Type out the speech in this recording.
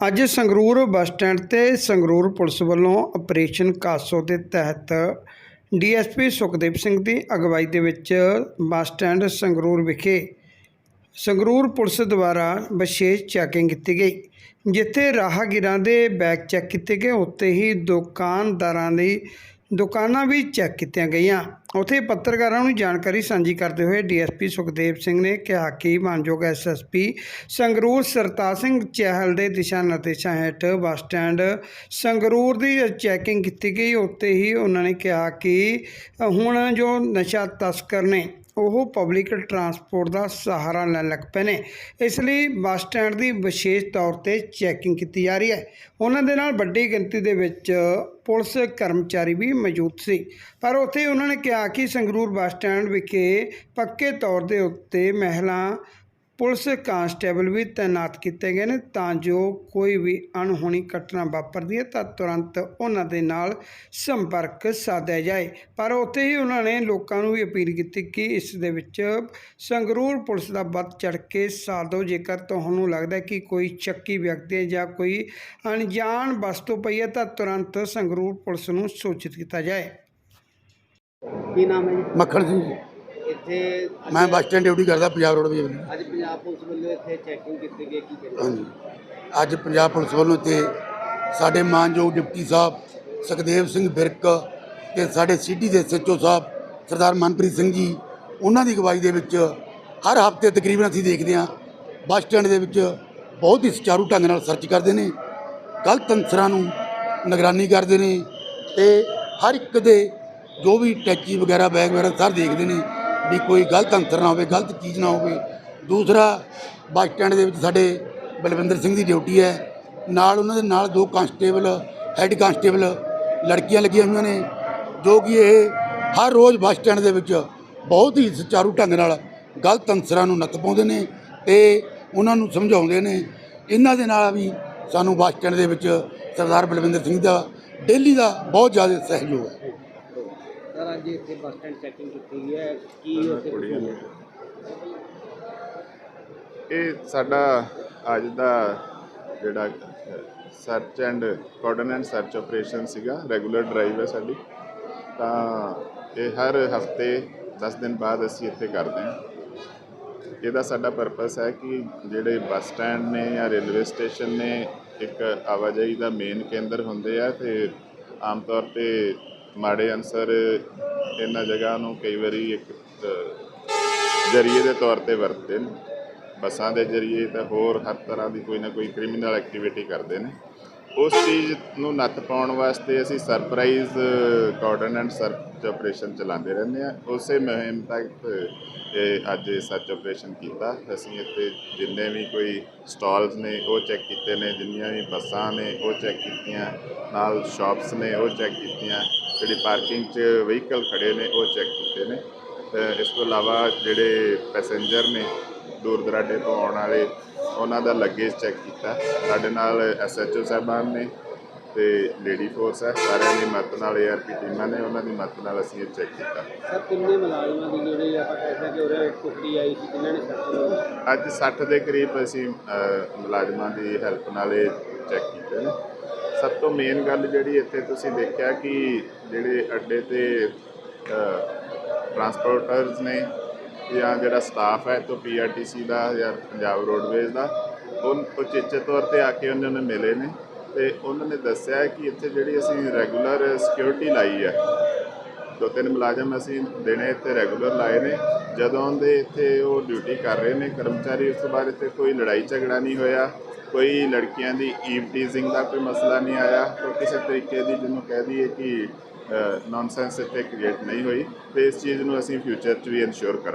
ਅੱਜ Sangrur bus stand ਤੇ Sangrur police ਵੱਲੋਂ ਆਪਰੇਸ਼ਨ ਕਾਸੋ ਦੇ ਤਹਿਤ ਡੀਐਸਪੀ ਸੁਖਦੇਵ ਸਿੰਘ ਦੀ ਅਗਵਾਈ ਦੇ ਵਿੱਚ ਬੱਸ ਸਟੈਂਡ ਸੰਗਰੂਰ ਵਿਖੇ ਸੰਗਰੂਰ ਪੁਲਿਸ ਦੁਆਰਾ ਵਿਸ਼ੇਸ਼ ਚੈਕਿੰਗ ਕੀਤੀ ਗਈ, ਜਿੱਥੇ ਰਾਹਗੀਰਾਂ ਦੇ ਬੈਗ ਚੈੱਕ ਕੀਤੇ ਗਏ। ਉੱਤੇ ਹੀ ਦੁਕਾਨਦਾਰਾਂ ਦੀ ਦੁਕਾਨਾਂ ਵੀ ਚੈੱਕ ਕੀਤੀਆਂ ਗਈਆਂ। ਉੱਥੇ ਪੱਤਰਕਾਰਾਂ ਨੂੰ ਜਾਣਕਾਰੀ ਸਾਂਝੀ ਕਰਦੇ ਹੋਏ ਡੀਐਸਪੀ ਸੁਖਦੇਵ ਸਿੰਘ ਨੇ ਕਿਹਾ ਕਿ ਮਾਨਯੋਗ ਐਸਐਸਪੀ ਸੰਗਰੂਰ ਸਰਤਾਜ ਸਿੰਘ ਚਹਿਲ ਦੇ ਦਿਸ਼ਾ ਨਿਰਦੇਸ਼ਾਂ ਹੇਠ ਬੱਸ ਸਟੈਂਡ ਸੰਗਰੂਰ ਦੀ ਚੈਕਿੰਗ ਕੀਤੀ ਗਈ। ਉੱਤੇ ਹੀ ਉਹਨਾਂ ਨੇ ਕਿਹਾ ਕਿ ਹੁਣ ਜੋ ਨਸ਼ਾ ਤਸਕਰ ਨੇ ਉਹ ਪਬਲਿਕ ਟਰਾਂਸਪੋਰਟ ਦਾ ਸਹਾਰਾ ਲੈਣ ਲੱਗ ਪਏ ਨੇ। ਇਸ ਲਈ ਬੱਸ ਸਟੈਂਡ ਦੀ ਵਿਸ਼ੇਸ਼ ਤੌਰ ਤੇ ਚੈਕਿੰਗ ਕੀਤੀ ਜਾ ਰਹੀ ਹੈ। ਉਹਨਾਂ ਦੇ ਨਾਲ ਵੱਡੀ ਗਿਣਤੀ ਦੇ ਵਿੱਚ ਪੁਲਿਸ ਕਰਮਚਾਰੀ ਵੀ ਮੌਜੂਦ ਸੀ। ਪਰ ਉੱਥੇ ਉਹਨਾਂ ਨੇ ਕਿਹਾ ਕਿ ਸੰਗਰੂਰ ਬੱਸ ਸਟੈਂਡ ਵਿਖੇ ਪੱਕੇ ਤੌਰ ਦੇ ਉੱਤੇ ਮਹਿਲਾ ਪੁਲਿਸ ਕਾਂਸਟੇਬਲ ਵੀ ਤਾਇਨਾਤ ਕੀਤੇ ਗਏ ਨੇ ਤਾਂ ਜੋ ਕੋਈ ਵੀ ਅਣਹੋਣੀ ਘਟਨਾ ਵਾਪਰਦੀ ਹੈ ਤਾਂ ਤੁਰੰਤ ਉਹਨਾਂ ਦੇ ਨਾਲ ਸੰਪਰਕ ਸਾਧਿਆ ਜਾਏ। ਪਰ ਉੱਥੇ ਹੀ ਉਹਨਾਂ ਨੇ ਲੋਕਾਂ ਨੂੰ ਵੀ ਅਪੀਲ ਕੀਤੀ ਕਿ ਇਸ ਦੇ ਵਿੱਚ ਸੰਗਰੂਰ ਪੁਲਿਸ ਦਾ ਵੱਧ ਚੜ ਕੇ ਸਾਥ ਦਿਓ। ਜੇਕਰ ਤੁਹਾਨੂੰ ਲੱਗਦਾ ਹੈ ਕਿ ਕੋਈ ਚੱਕੀ ਵਿਅਕਤੀ ਹੈ ਜਾਂ ਕੋਈ ਅਣਜਾਣ ਵਸਤੂ ਪਈ ਹੈ ਤਾਂ ਤੁਰੰਤ ਸੰਗਰੂਰ ਪੁਲਿਸ ਨੂੰ ਸੂਚਿਤ ਕੀਤਾ ਜਾਏ। ਕੀ ਨਾਮ ਹੈ ਜੀ? ਮੱਖਣ ਸਿੰਘ ਜੀ। ਇੱਥੇ ਮੈਂ ਬੱਸ ਸਟੈਂਡ ਡਿਊਟੀ ਕਰਦਾ ਪੰਜਾਬ ਰੋਡਵੇਜ਼ ਵੱਲੋਂ ਅੱਜ ਪੰਜਾਬ ਪੁਲਿਸ ਵੱਲੋਂ ਇੱਥੇ ਚੈਕਿੰਗ ਕੀਤੀ ਗਈ ਕੀ ਕਰੀ ਹਾਂਜੀ। ਅੱਜ ਪੰਜਾਬ ਪੁਲਿਸ ਵੱਲੋਂ ਤੇ ਸਾਡੇ ਮਾਨਯੋਗ ਡਿਪਟੀ ਸਾਹਿਬ ਸੁਖਦੇਵ ਸਿੰਘ ਬਿਰਕ ਤੇ ਸਾਡੇ ਸਿਟੀ ਦੇ ਐਸਐਚਓ ਸਾਹਿਬ ਸਰਦਾਰ ਮਨਪ੍ਰੀਤ ਸਿੰਘ ਜੀ ਉਹਨਾਂ ਦੀ ਅਗਵਾਈ ਦੇ ਵਿੱਚ ਹਰ ਹਫ਼ਤੇ ਤਕਰੀਬਨ ਅਸੀਂ ਦੇਖਦੇ ਹਾਂ ਬੱਸ ਸਟੈਂਡ ਦੇ ਵਿੱਚ ਬਹੁਤ ਹੀ ਸੁਚਾਰੂ ਢੰਗ ਨਾਲ ਸਰਚ ਕਰਦੇ ਨੇ ਗਲਤ ਅੰਸਰਾਂ ਨੂੰ ਨਿਗਰਾਨੀ ਕਰਦੇ ਨੇ ਤੇ ਹਰ ਇੱਕ ਦੇ ਜੋ ਵੀ ਟੈਚੀ ਵਗੈਰਾ ਬੈਗ ਵਗੈਰਾ ਸਰ ਦੇਖਦੇ ਨੇ ਵੀ ਕੋਈ ਗਲਤ ਅੰਸਰ ਨਾ ਹੋਵੇ, ਗਲਤ ਚੀਜ਼ ਨਾ ਹੋਵੇ। ਦੂਸਰਾ, ਬੱਸ ਸਟੈਂਡ ਦੇ ਵਿੱਚ ਸਾਡੇ ਬਲਵਿੰਦਰ ਸਿੰਘ ਦੀ ਡਿਊਟੀ ਹੈ। ਨਾਲ ਉਹਨਾਂ ਦੇ ਨਾਲ ਦੋ ਕਾਂਸਟੇਬਲ, ਹੈੱਡ ਕਾਂਸਟੇਬਲ ਲੜਕੀਆਂ ਲੱਗੀਆਂ ਹੋਈਆਂ ਨੇ, ਜੋ ਕਿ ਇਹ ਹਰ ਰੋਜ਼ ਬੱਸ ਸਟੈਂਡ ਦੇ ਵਿੱਚ ਬਹੁਤ ਹੀ ਸੁਚਾਰੂ ਢੰਗ ਨਾਲ ਗਲਤ ਅੰਸਰਾਂ ਨੂੰ ਨੱਥ ਪਾਉਂਦੇ ਨੇ ਤੇ ਉਹਨਾਂ ਨੂੰ ਸਮਝਾਉਂਦੇ ਨੇ। ਇਹਨਾਂ ਦੇ ਨਾਲ ਵੀ ਸਾਨੂੰ ਬੱਸ ਸਟੈਂਡ ਦੇ ਵਿੱਚ ਸਰਦਾਰ ਬਲਵਿੰਦਰ ਸਿੰਘ ਦਾ, ਡੇਲੀ ਦਾ ਬਹੁਤ ਜ਼ਿਆਦਾ ਸਹਿਯੋਗ ਹੈ। ਸਰ ਅੱਜ ਇੱਥੇ ਬੱਸ ਸਟੈਂਡ ਚੈਕਿੰਗ ਕੀਤੀ ਗਈ ਹੈ। ਕੀ ਉੱਥੇ ਕੁਝ ਹੋਇਆ ਇਹ ਸਾਡਾ ਅੱਜ ਦਾ ਜਿਹੜਾ search and coordinate search operation ਸੀਗਾ ਰੈਗੂਲਰ ਡਰਾਈਵ ਹੈ ਸਾਡੀ। ਤਾਂ ਇਹ ਹਰ ਹਫ਼ਤੇ 10 ਦਿਨ ਬਾਅਦ ਅਸੀਂ ਇੱਥੇ ਕਰਦੇ ਹਾਂ। ਇਹਦਾ ਸਾਡਾ ਪਰਪਸ ਹੈ ਕਿ ਜਿਹੜੇ ਬੱਸ ਸਟੈਂਡ ਨੇ ਜਾਂ ਰੇਲਵੇ ਸਟੇਸ਼ਨ ਨੇ ਇੱਕ ਆਵਾਜਾਈ ਦਾ ਮੇਨ ਕੇਂਦਰ ਹੁੰਦੇ ਆ ਤੇ ਆਮ ਤੌਰ ਤੇ ਮਾੜੇ ਅਨਸਰ ਇਹਨਾਂ ਜਗ੍ਹਾ ਨੂੰ ਕਈ ਵਾਰੀ ਇੱਕ ਜ਼ਰੀਏ ਦੇ ਤੌਰ ਤੇ ਵਰਤਦੇ ਨੇ। ਬੱਸਾਂ ਦੇ ਜ਼ਰੀਏ ਤਾਂ ਹੋਰ ਹਰ ਤਰ੍ਹਾਂ ਦੀ ਕੋਈ ਨਾ ਕੋਈ ਕ੍ਰਿਮੀਨਲ ਐਕਟੀਵਿਟੀ ਕਰਦੇ ਨੇ। ਉਸ ਚੀਜ਼ ਨੂੰ ਨੱਥ ਪਾਉਣ ਵਾਸਤੇ ਅਸੀਂ ਸਰਪ੍ਰਾਈਜ਼ ਕੋਆਰਡੀਨੇਟ ਸਰਚ ਆਪਰੇਸ਼ਨ ਚਲਾਉਂਦੇ ਰਹਿੰਦੇ ਆ ਉਸੇ ਮੁਹਿੰਮ ਤਹਿਤ ਇਹ ਅੱਜ ਇਹ ਸਰਚ ਆਪਰੇਸ਼ਨ ਕੀਤਾ। ਅਸੀਂ ਇੱਥੇ ਜਿੰਨੇ ਵੀ ਕੋਈ ਸਟਾਲਸ ਨੇ, ਉਹ ਚੈੱਕ ਕੀਤੇ ਨੇ। ਜਿੰਨੀਆਂ ਵੀ ਬੱਸਾਂ ਨੇ, ਉਹ ਚੈੱਕ ਕੀਤੀਆਂ। ਨਾਲ ਸ਼ਾਪਸ ਨੇ, ਉਹ ਚੈੱਕ ਕੀਤੀਆਂ। ਜਿਹੜੀ ਪਾਰਕਿੰਗ 'ਚ ਵਹੀਕਲ ਖੜੇ ਨੇ, ਉਹ ਚੈੱਕ ਕੀਤੇ ਨੇ। ਇਸ ਤੋਂ ਇਲਾਵਾ ਜਿਹੜੇ ਪੈਸੇਂਜਰ ਨੇ, ਦੂਰ ਦਰਾਡੇ ਤੋਂ ਆਉਣ ਵਾਲੇ, ਉਹਨਾਂ ਦਾ ਲੱਗੇਜ ਚੈੱਕ ਕੀਤਾ। ਸਾਡੇ ਨਾਲ ਐਸਐਚਓ ਸਾਹਿਬਾਨ ਨੇ ਤੇ ਲੇਡੀ ਫੋਰਸ ਹੈ ਸਾਰਿਆਂ ਦੀ ਮਦਦ ਨਾਲ ਏਆਰਪੀ ਟੀਮਾਂ ਨੇ ਉਹਨਾਂ ਦੀ ਮਦਦ ਨਾਲ ਅਸੀਂ ਇਹ ਚੈੱਕ ਕੀਤਾ। ਸਰ ਕਿੰਨੇ ਮੁਲਾਜ਼ਮਾਂ ਦੀ ਜਿਹੜੇ ਆਪਾਂ ਕਹਿ ਸਕਦੇ ਕਿ ਉਰੇ ਟੁਕੜੀ ਆਈ ਸੀ ਜਿਨ੍ਹਾਂ ਨੇ ਸੱਟ ਅੱਜ 60 ਦੇ ਕਰੀਬ ਅਸੀਂ ਮੁਲਾਜ਼ਮਾਂ ਦੀ ਹੈਲਪ ਨਾਲ ਇਹ ਚੈੱਕ ਕੀਤੇ ਨੇ। ਸਭ ਤੋਂ ਮੇਨ ਗੱਲ ਜਿਹੜੀ ਇੱਥੇ ਤੁਸੀਂ ਦੇਖਿਆ ਕਿ ਜਿਹੜੇ ਅੱਡੇ ਤੇ ਟਰਾਂਸਪੋਰਟਰਸ ਨੇ ਜਾਂ ਜਿਹੜਾ ਸਟਾਫ ਹੈ ਤੋਂ ਪੀਆਰਟੀਸੀ ਦਾ ਜਾਂ ਪੰਜਾਬ ਰੋਡਵੇਜ਼ ਦਾ ਉਹ ਉਚੇਚੇ ਤੌਰ ਤੇ ਆ ਕੇ ਉਹਨਾਂ ਨੇ ਮਿਲੇ ਨੇ। ਤੇ ਉਹਨਾਂ ਨੇ ਦੱਸਿਆ ਕਿ ਇੱਥੇ ਜਿਹੜੀ ਅਸੀਂ ਰੈਗੂਲਰ ਸਿਕਿਉਰਿਟੀ ਲਾਈ ਹੈ, ਦੋ ਤਿੰਨ ਮੁਲਾਜ਼ਮ ਅਸੀਂ ਦਿਨੇ ਇੱਥੇ ਰੈਗੂਲਰ ਲਾਏ ਨੇ। ਜਦੋਂ ਦੇ ਇੱਥੇ ਉਹ ਡਿਊਟੀ ਕਰ ਰਹੇ ਨੇ, ਕਰਮਚਾਰੀ ਉਸ ਤੋਂ ਬਾਅਦ ਇੱਥੇ ਕੋਈ ਲੜਾਈ ਝਗੜਾ ਨਹੀਂ ਹੋਇਆ, ਕੋਈ ਲੜਕੀਆਂ ਦੀ ਈਵ ਟੀਜ਼ਿੰਗ ਦਾ ਕੋਈ ਮਸਲਾ ਨਹੀਂ ਆਇਆ। ਕੋਈ ਕਿਸੇ ਤਰੀਕੇ ਦੀ ਜਿਹਨੂੰ ਕਹਿ ਦਈਏ ਕਿ ਨੌਨਸੈਂਸ ਇੱਥੇ ਕ੍ਰੀਏਟ ਨਹੀਂ ਹੋਈ ਤੇ ਇਸ ਚੀਜ਼ ਨੂੰ ਅਸੀਂ ਫਿਊਚਰ 'ਚ ਵੀ ਇਨਸ਼ੋਰ ਕਰਾਂਗੇ।